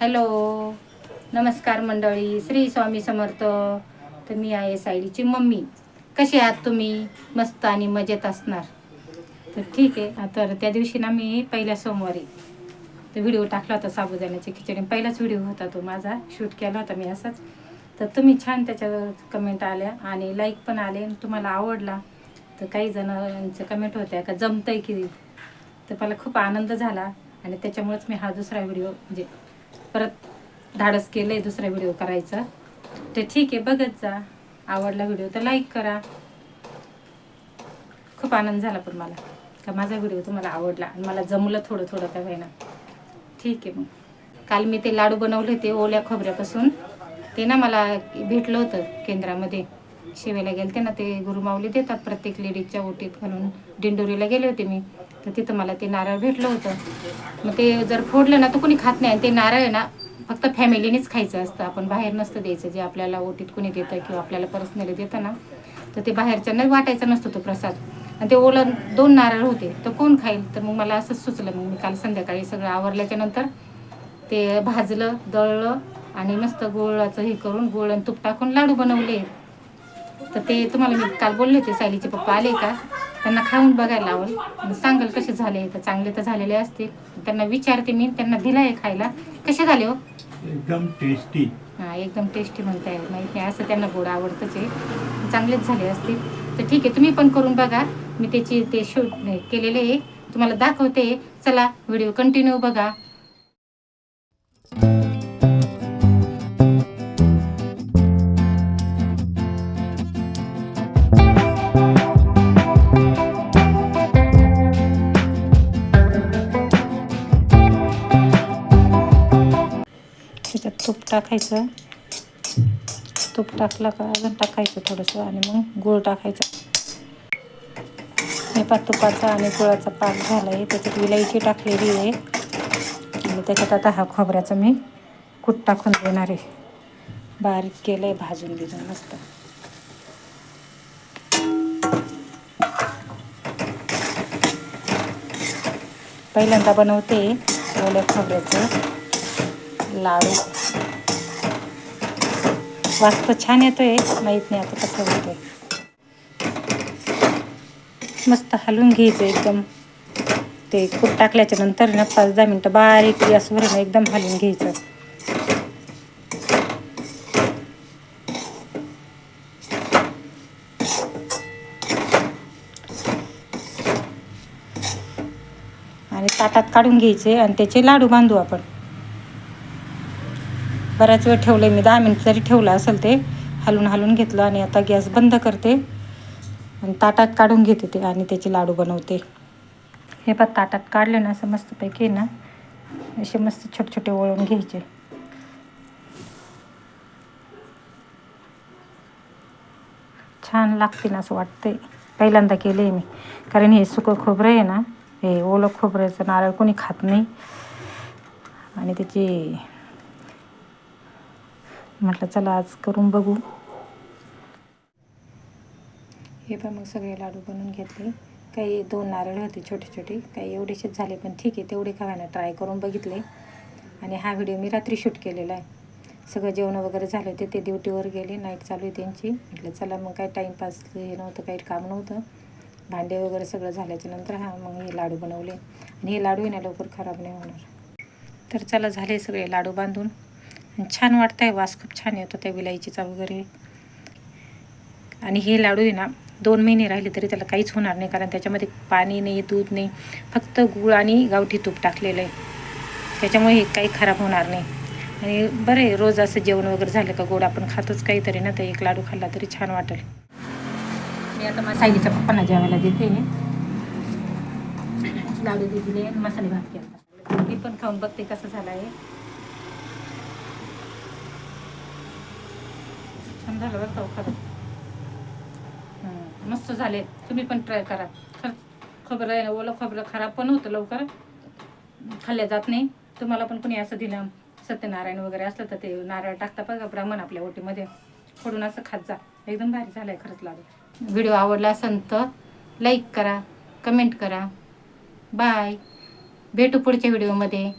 Hello. नमस्कार मंडळी. श्री स्वामी समर्थ. तर मी आहे सायलीची मम्मी. कशी आहात तुम्ही? मस्त आणि मजेत असणार. तर ठीक आहे. तर त्या दिवशी ना मी पहिल्या सोमवारी तो व्हिडिओ टाकला होता साबुदाण्याची खिचडी. पहिलाच व्हिडिओ होता तो माझा. शूट केला होता मी असाच. तर तुम्ही छान त्याच्यावर कमेंट आल्या आणि लाईक पण आले तुम्हाला आवडला. तर काही जणांचं कमेंट होत्या का जमतंय की तर मला खूप आनंद झाला आणि त्याच्यामुळेच मी हा दुसरा व्हिडिओ म्हणजे परत धाडस केलं आहे दुसरा व्हिडिओ करायचा. तर ठीक आहे बघत जा. आवडला व्हिडिओ तर लाईक करा. खूप आनंद झाला पण मला. का माझा व्हिडिओ तुम्हाला आवडला आणि मला जमलं थोडं थोडं का होईना. ठीक आहे मग. काल मी ते लाडू बनवले होते ओल्या खोबऱ्यापासून. ते ना मला भेटलं होतं केंद्रामध्ये. शिवेला गेलते ना ते गुरुमाऊली देतात प्रत्येक लेडीजच्या ओटीत घालून. दिंडोरीला गेले होते मी. तर तिथं मला ते नारळ भेटलं होतं. मग ते जर फोडलं ना तर कोणी खात नाही. आणि ते नारळ आहे ना फक्त फॅमिलीनेच खायचं असतं. आपण बाहेर नसतं द्यायचं. जे आपल्याला ओटीत कोणी देतं किंवा आपल्याला पर्सनली देतं ना तर ते बाहेरच्यांना वाटायचा नसतो तो प्रसाद. आणि ते ओलं दोन नारळ होते तर कोण खाईल? तर मग मला असंच सुचलं. मग मी काल संध्याकाळी सगळं आवरल्याच्या नंतर ते भाजलं दळलं आणि मस्त गुळाचं हे करून गुळ आणि तूप टाकून लाडू बनवले. तर ते तुम्हाला मी काल बोलले होते सायलीचे पप्पा आले का? त्यांना खाऊन बघायला लावल. सांगाल कसे झाले तर चांगले तर झालेले असतील त्यांना विचारते मी त्यांना दिलं आहे खायला. कसे झाले हो? एकदम टेस्टी हां एकदम टेस्टी म्हणता येईल माहीत नाही असं त्यांना गोड आवडतंच आहे. चांगलेच झाले असतील तर ठीक आहे तुम्ही पण करून बघा. मी त्याची ते शूट केलेले आहे. तुम्हाला दाखवते. चला व्हिडिओ कंटिन्यू बघा. तूप टाकायचं. तूप टाकलं का अजून टाकायचं थोडंसं आणि मग गूळ टाकायचा. हे पाच तुपाचा आणि गुळाचा पाक झाला आहे त्याच्यात विलायची टाकलेली आहे. आणि त्याच्यात आता हा खोबऱ्याचा मी कूट टाकून देणार आहे. बारीक केलं आहे भाजून भिजून मस्त. पहिल्यांदा बनवते ओल्या खोबऱ्याचं लाडू. वास्तव छान छान येतोय माहीत नाही आता कसं होतोय. मस्त हलवून घ्यायचं एकदम. ते कूट टाकल्याच्या नंतर ना पाच दहा मिनटं बारीक गॅसवर ना एकदम हलवून घ्यायचं. आणि ताटात काढून घ्यायचे आणि त्याचे लाडू बांधू आपण. बराच वेळ ठेवलं मी दहा मिनिट जरी ठेवलं असेल ते हलून हलवून घेतलं आणि आता गॅस बंद करते. आणि ताटात काढून घेते ते आणि त्याचे लाडू बनवते. हे पण ताटात काढले ना असं मस्तपैकी ना असे मस्त छोटे छोटे वळून घ्यायचे. छान लागतील असं वाटतंय. पहिल्यांदा केले मी. कारण हे सुकं खोबरं आहे ना हे ओलं खोबऱ्याचं नारळ कोणी खात नाही. आणि त्याची म्हटलं चला आज करून बघू. हे पण मग सगळे लाडू बनवून घेतले. काही दोन नारळ होते छोटे छोटे काही एवढेसेच झाले पण ठीक आहे तेवढे खावायला ट्राय करून बघितले. आणि हा व्हिडिओ मी रात्री शूट केलेला आहे. सगळं जेवण वगैरे झालं होते ते ड्युटीवर गेले नाईट चालू आहे त्यांची. म्हटलं चला मग काही टाईमपास हे नव्हतं काही काम नव्हतं. भांडे वगैरे सगळं झाल्याच्यानंतर हा मग हे लाडू बनवले. आणि हे लाडू येण्या ना लवकर खराब नाही होणार. तर चला झाले सगळे लाडू बांधून. छान वाटतं आहे वास खूप छान येतो त्या विलायचीचा वगैरे. आणि हे लाडू आहे ना दोन महिने राहिले तरी त्याला काहीच होणार नाही कारण त्याच्यामध्ये पाणी नाही दूध नाही फक्त गूळ आणि गावठी तूप टाकलेलं आहे. त्याच्यामुळे हे काही खराब होणार नाही. आणि बरं आहे रोज असं जेवण वगैरे झालं का गोड आपण खातोच काहीतरी ना तर एक लाडू खाल्ला तरी छान वाटेल. मी आता माझ्या सायलीच्या पप्पांना जेवायला देते. लाडू दिले मसाले भात केला. मी पण खाऊन बघते कसं झालं आहे छान झालं बरं खरं मस्त झाले. तुम्ही पण ट्राय करा. खरंच खोबरं आहे ना ओलं खोबरं खराब पण होतं लवकर. खाल्ल्या जात नाही. तुम्हाला पण कोणी असं दिलं सत्यनारायण वगैरे असलं तर ते नारळ टाकता बघा ब्राह्मण आपल्या ओटीमध्ये. फोडून असं खात जा. एकदम भारी झालं आहे खरंच लागलं व्हिडिओ आवडला असेल तर लाईक करा कमेंट करा. बाय भेटू पुढच्या व्हिडिओमध्ये.